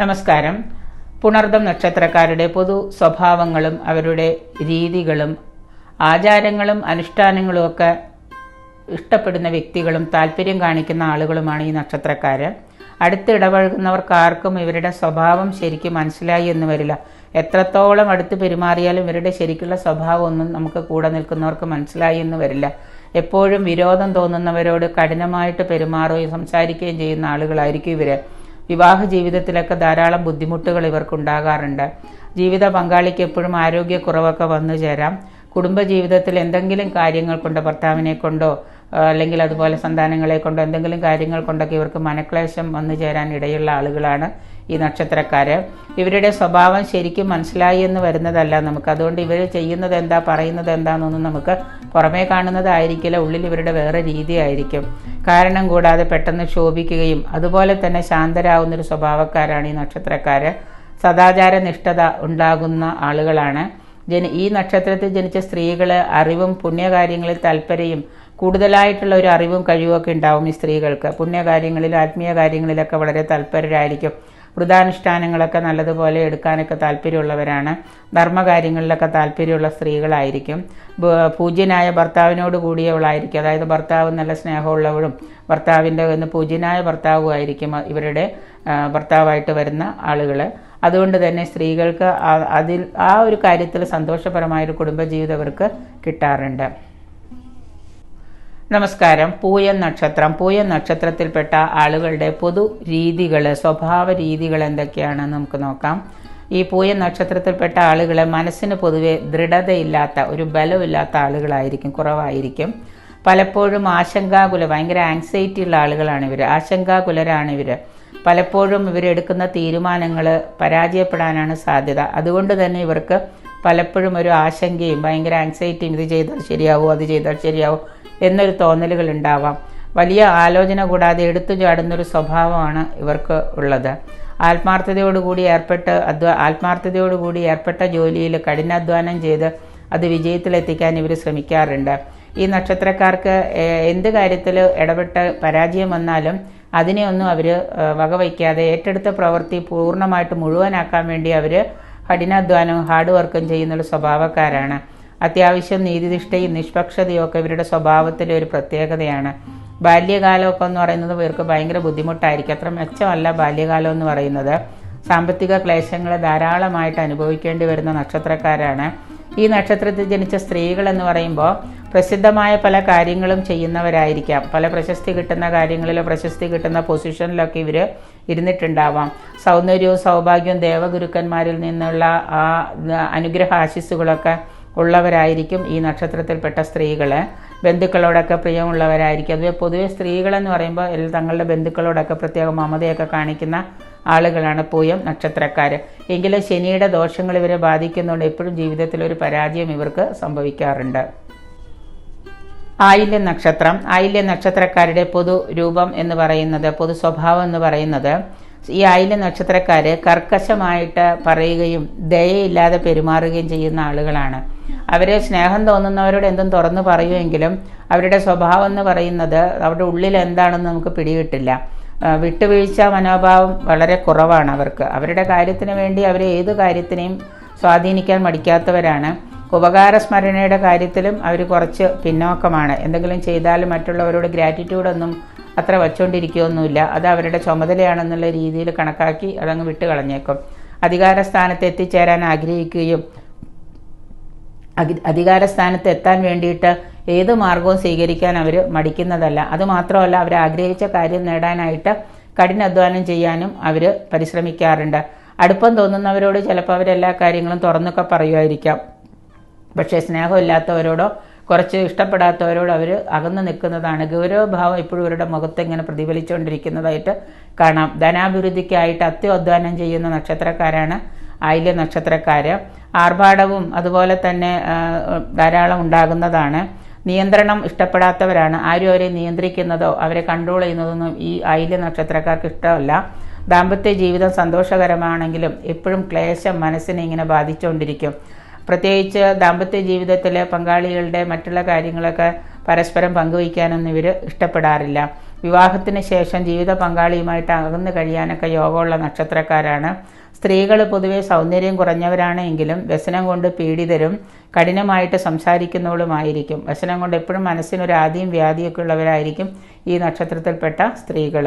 നമസ്കാരം. പുണർദം നക്ഷത്രക്കാരുടെ പൊതു സ്വഭാവങ്ങളും അവരുടെ രീതികളും ആചാരങ്ങളും അനുഷ്ഠാനങ്ങളും ഒക്കെ ഇഷ്ടപ്പെടുന്ന വ്യക്തികളും താല്പര്യം കാണിക്കുന്ന ആളുകളുമാണ് ഈ നക്ഷത്രക്കാർ അടുത്ത് ഇടപഴകുന്നവർക്ക് ആർക്കും ഇവരുടെ സ്വഭാവം ശരിക്കും മനസ്സിലായി എന്ന് വരില്ല. എത്രത്തോളം അടുത്ത് പെരുമാറിയാലും ഇവരുടെ ശരിക്കുള്ള സ്വഭാവം ഒന്നും നമുക്ക് കൂടെ നിൽക്കുന്നവർക്ക് മനസ്സിലായി എന്ന് വരില്ല. എപ്പോഴും വിരോധം തോന്നുന്നവരോട് കഠിനമായിട്ട് പെരുമാറുകയും സംസാരിക്കുകയും ചെയ്യുന്ന ആളുകളായിരിക്കും ഇവർ വിവാഹ ജീവിതത്തിലൊക്കെ ധാരാളം ബുദ്ധിമുട്ടുകൾ ഇവർക്കുണ്ടാകാറുണ്ട്. ജീവിത പങ്കാളിക്ക് എപ്പോഴും ആരോഗ്യക്കുറവൊക്കെ വന്നു ചേരാം. കുടുംബജീവിതത്തിൽ എന്തെങ്കിലും കാര്യങ്ങൾ കൊണ്ട് ഭർത്താവിനെ കൊണ്ടോ അല്ലെങ്കിൽ അതുപോലെ സന്താനങ്ങളെ കൊണ്ട് എന്തെങ്കിലും കാര്യങ്ങൾ കൊണ്ടൊക്കെ ഇവർക്ക് മനക്ലേശം വന്നു ചേരാൻ ഇടയുള്ള ആളുകളാണ് ഈ നക്ഷത്രക്കാർ ഇവരുടെ സ്വഭാവം ശരിക്കും മനസ്സിലായി എന്ന് വരുന്നതല്ല നമുക്ക്. അതുകൊണ്ട് ഇവർ ചെയ്യുന്നത് എന്താ പറയുന്നത് എന്താണെന്നൊന്നും നമുക്ക് പുറമേ കാണുന്നതായിരിക്കില്ല. ഉള്ളിൽ ഇവരുടെ വേറെ രീതിയായിരിക്കും. കാരണം കൂടാതെ പെട്ടെന്ന് ക്ഷോഭിക്കുകയും അതുപോലെ തന്നെ ശാന്തരാകുന്നൊരു സ്വഭാവക്കാരാണ് ഈ നക്ഷത്രക്കാർ സദാചാര നിഷ്ഠത ഉണ്ടാകുന്ന ആളുകളാണ്. ജന ഈ നക്ഷത്രത്തിൽ ജനിച്ച സ്ത്രീകൾ അറിവും പുണ്യകാര്യങ്ങളിൽ താല്പര്യവും കൂടുതലായിട്ടുള്ള ഒരു അറിവും കഴിവുമൊക്കെ ഉണ്ടാവും ഈ സ്ത്രീകൾക്ക്. പുണ്യകാര്യങ്ങളിൽ ആത്മീയ കാര്യങ്ങളിലൊക്കെ വളരെ തൽപരരായിരിക്കും വൃതാനുഷ്ഠാനങ്ങളൊക്കെ നല്ലതുപോലെ എടുക്കാനൊക്കെ താല്പര്യമുള്ളവരാണ്. ധർമ്മകാര്യങ്ങളിലൊക്കെ താല്പര്യമുള്ള സ്ത്രീകളായിരിക്കും. പൂജ്യനായ ഭർത്താവിനോട് കൂടിയവളായിരിക്കും. അതായത് ഭർത്താവ് നല്ല സ്നേഹമുള്ളവളും ഭർത്താവിന്റെ പൂജ്യനായ പൂജ്യനായ ഭർത്താവുമായിരിക്കും ഇവരുടെ ഭർത്താവായിട്ട് വരുന്ന ആളുകൾ അതുകൊണ്ട് തന്നെ സ്ത്രീകൾക്ക് അതിൽ ആ ഒരു കാര്യത്തിൽ സന്തോഷപരമായൊരു കുടുംബജീവിതം അവർക്ക് കിട്ടാറുണ്ട്. നമസ്കാരം. പൂയൻ നക്ഷത്രം. പൂയൻ നക്ഷത്രത്തിൽപ്പെട്ട ആളുകളുടെ പൊതു രീതികൾ സ്വഭാവ രീതികൾ എന്തൊക്കെയാണെന്ന് നമുക്ക് നോക്കാം. ഈ പൂയൻ നക്ഷത്രത്തിൽപ്പെട്ട ആളുകൾ മനസ്സിന് പൊതുവെ ദൃഢതയില്ലാത്ത ഒരു ബലമില്ലാത്ത ആളുകളായിരിക്കും കുറവായിരിക്കും. പലപ്പോഴും ആശങ്കാകുല ഭയങ്കര ആങ്സൈറ്റി ഉള്ള ആളുകളാണ് ഇവർ ആശങ്കാകുലരാണ് ഇവർ പലപ്പോഴും ഇവരെടുക്കുന്ന തീരുമാനങ്ങൾ പരാജയപ്പെടാനാണ് സാധ്യത. അതുകൊണ്ട് തന്നെ ഇവർക്ക് പലപ്പോഴും ഒരു ആശങ്കയും ഭയങ്കര ആങ്സൈറ്റിയും ഇത് ചെയ്താൽ ശരിയാവോ അത് ചെയ്താൽ ശരിയാവോ എന്നൊരു തോന്നലുകൾ ഉണ്ടാവാം വലിയ ആലോചന കൂടാതെ എടുത്തു ചാടുന്നൊരു സ്വഭാവമാണ് ഇവർക്ക് ഉള്ളത്. ആത്മാർത്ഥതയോടുകൂടി ഏർപ്പെട്ട് അധ്വാ ആത്മാർത്ഥതയോടുകൂടി ഏർപ്പെട്ട ജോലിയിൽ കഠിനാധ്വാനം ചെയ്ത് അത് വിജയത്തിലെത്തിക്കാൻ ഇവർ ശ്രമിക്കാറുണ്ട്. ഈ നക്ഷത്രക്കാർക്ക് എന്ത് കാര്യത്തിൽ ഇടപെട്ട് പരാജയം വന്നാലും അതിനെ ഒന്നും അവർ വകവയ്ക്കാതെ ഏറ്റെടുത്ത പ്രവൃത്തി പൂർണമായിട്ട് മുഴുവനാക്കാൻ വേണ്ടി അവർ കഠിനാധ്വാനവും ഹാർഡ് വർക്കും ചെയ്യുന്നൊരു സ്വഭാവക്കാരാണ്. അത്യാവശ്യം നീതിനിഷ്ഠയും നിഷ്പക്ഷതയും ഒക്കെ ഇവരുടെ സ്വഭാവത്തിലെ ഒരു പ്രത്യേകതയാണ്. ബാല്യകാലമൊക്കെ എന്ന് പറയുന്നത് ഇവർക്ക് ഭയങ്കര ബുദ്ധിമുട്ടായിരിക്കും. അത്ര മെച്ചമല്ല ബാല്യകാലം എന്ന് പറയുന്നത്. സാമ്പത്തിക ക്ലേശങ്ങൾ ധാരാളമായിട്ട് അനുഭവിക്കേണ്ടി വരുന്ന നക്ഷത്രക്കാരാണ്. ഈ നക്ഷത്രത്തിൽ ജനിച്ച സ്ത്രീകൾ എന്ന് പറയുമ്പോൾ പ്രസിദ്ധമായ പല കാര്യങ്ങളും ചെയ്യുന്നവരായിരിക്കാം. പല പ്രശസ്തി കിട്ടുന്ന കാര്യങ്ങളിലോ പ്രശസ്തി കിട്ടുന്ന പൊസിഷനിലൊക്കെ ഇവർ ഇരുന്നിട്ടുണ്ടാവാം. സൗന്ദര്യവും സൗഭാഗ്യവും ദേവഗുരുക്കന്മാരിൽ നിന്നുള്ള ആ അനുഗ്രഹ ആശിസ്സുകളൊക്കെ ഉള്ളവരായിരിക്കും ഈ നക്ഷത്രത്തിൽപ്പെട്ട സ്ത്രീകൾ ബന്ധുക്കളോടൊക്കെ പ്രിയമുള്ളവരായിരിക്കും. അതുപോലെ പൊതുവെ സ്ത്രീകളെന്ന് പറയുമ്പോൾ തങ്ങളുടെ ബന്ധുക്കളോടൊക്കെ പ്രത്യേക മമതയൊക്കെ കാണിക്കുന്ന ആളുകളാണ് പൂയം നക്ഷത്രക്കാർ എങ്കിലും ശനിയുടെ ദോഷങ്ങൾ ഇവരെ ബാധിക്കുന്നതുകൊണ്ട് എപ്പോഴും ജീവിതത്തിൽ ഒരു പരാജയം ഇവർക്ക് സംഭവിക്കാറുണ്ട്. ആയില്യ നക്ഷത്രം. ആയില്യ നക്ഷത്രക്കാരുടെ പൊതു രൂപം എന്ന് പറയുന്നത് പൊതു സ്വഭാവം എന്ന് പറയുന്നത് ഈ ആയില്യ നക്ഷത്രക്കാർ കർക്കശമായിട്ട് പറയുകയും ദയയില്ലാതെ പെരുമാറുകയും ചെയ്യുന്ന ആളുകളാണ്. അവരെ സ്നേഹം തോന്നുന്നവരോട് എന്തും തുറന്നു പറയുമെങ്കിലും അവരുടെ സ്വഭാവം എന്ന് പറയുന്നത് അവരുടെ ഉള്ളിൽ എന്താണെന്ന് നമുക്ക് പിടികിട്ടില്ല. വിട്ടുവീഴ്ച മനോഭാവം വളരെ കുറവാണ് അവർക്ക്. അവരുടെ കാര്യത്തിന് വേണ്ടി അവർ ഏത് കാര്യത്തിനെയും സ്വാധീനിക്കാൻ മടിക്കാത്തവരാണ്. ഉപകാരസ്മരണയുടെ കാര്യത്തിലും അവർ കുറച്ച് പിന്നോക്കമാണ്. എന്തെങ്കിലും ചെയ്താലും മറ്റുള്ളവരോട് ഗ്രാറ്റിറ്റ്യൂഡൊന്നും അത്ര വച്ചുകൊണ്ടിരിക്കുകയൊന്നുമില്ല അത് അവരുടെ ചുമതലയാണെന്നുള്ള രീതിയിൽ കണക്കാക്കി അതങ്ങ് വിട്ട് കളഞ്ഞേക്കും അധികാര സ്ഥാനത്ത് എത്തിച്ചേരാൻ ആഗ്രഹിക്കുകയും അധി- അധികാര സ്ഥാനത്ത് എത്താൻ വേണ്ടിയിട്ട് ഏത് മാർഗവും സ്വീകരിക്കാൻ അവർ മടിക്കുന്നതല്ല. അതുമാത്രമല്ല അവർ ആഗ്രഹിച്ച കാര്യം നേടാനായിട്ട് കഠിനാധ്വാനം ചെയ്യാനും അവർ പരിശ്രമിക്കാറുണ്ട്. അടുപ്പം തോന്നുന്നവരോട് ചിലപ്പോൾ അവരെല്ലാ കാര്യങ്ങളും തുറന്നൊക്കെ പറയുമായിരിക്കാം. പക്ഷേ സ്നേഹമില്ലാത്തവരോടോ കുറച്ച് ഇഷ്ടപ്പെടാത്തവരോട് അവർ അകന്നു നിൽക്കുന്നതാണ്. ഗൗരവഭാവം ഇപ്പോഴും ഇവരുടെ മുഖത്ത് ഇങ്ങനെ പ്രതിഫലിച്ചുകൊണ്ടിരിക്കുന്നതായിട്ട് കാണാം. ധനാഭിവൃദ്ധിക്കായിട്ട് അത്യുദ്ധാനം ചെയ്യുന്ന നക്ഷത്രക്കാരാണ് ആയില്യ നക്ഷത്രക്കാർ ആർഭാടവും അതുപോലെ തന്നെ ധാരാളം ഉണ്ടാകുന്നതാണ്. നിയന്ത്രണം ഇഷ്ടപ്പെടാത്തവരാണ്. ആരും അവരെ നിയന്ത്രിക്കുന്നതോ അവരെ കൺട്രോൾ ചെയ്യുന്നതൊന്നും ഈ ആയില്യ നക്ഷത്രക്കാർക്ക് ഇഷ്ടമല്ല. ദാമ്പത്യ ജീവിതം സന്തോഷകരമാണെങ്കിലും എപ്പോഴും ക്ലേശം മനസ്സിനെ ഇങ്ങനെ ബാധിച്ചുകൊണ്ടിരിക്കും. പ്രത്യേകിച്ച് ദാമ്പത്യ ജീവിതത്തിലെ പങ്കാളികളുടെ മറ്റുള്ള കാര്യങ്ങളൊക്കെ പരസ്പരം പങ്കുവയ്ക്കാനൊന്നും ഇവർ ഇഷ്ടപ്പെടാറില്ല. വിവാഹത്തിന് ശേഷം ജീവിത പങ്കാളിയുമായിട്ട് അകന്നു കഴിയാനൊക്കെ യോഗമുള്ള നക്ഷത്രക്കാരാണ്. സ്ത്രീകൾ പൊതുവെ സൗന്ദര്യം കുറഞ്ഞവരാണ് എങ്കിലും വ്യസനം കൊണ്ട് പീഡിതരും കഠിനമായിട്ട് സംസാരിക്കുന്നവളുമായിരിക്കും. വ്യസനം കൊണ്ട് എപ്പോഴും മനസ്സിനൊരാദ്യം വ്യാധിയൊക്കെ ഉള്ളവരായിരിക്കും ഈ നക്ഷത്രത്തിൽപ്പെട്ട സ്ത്രീകൾ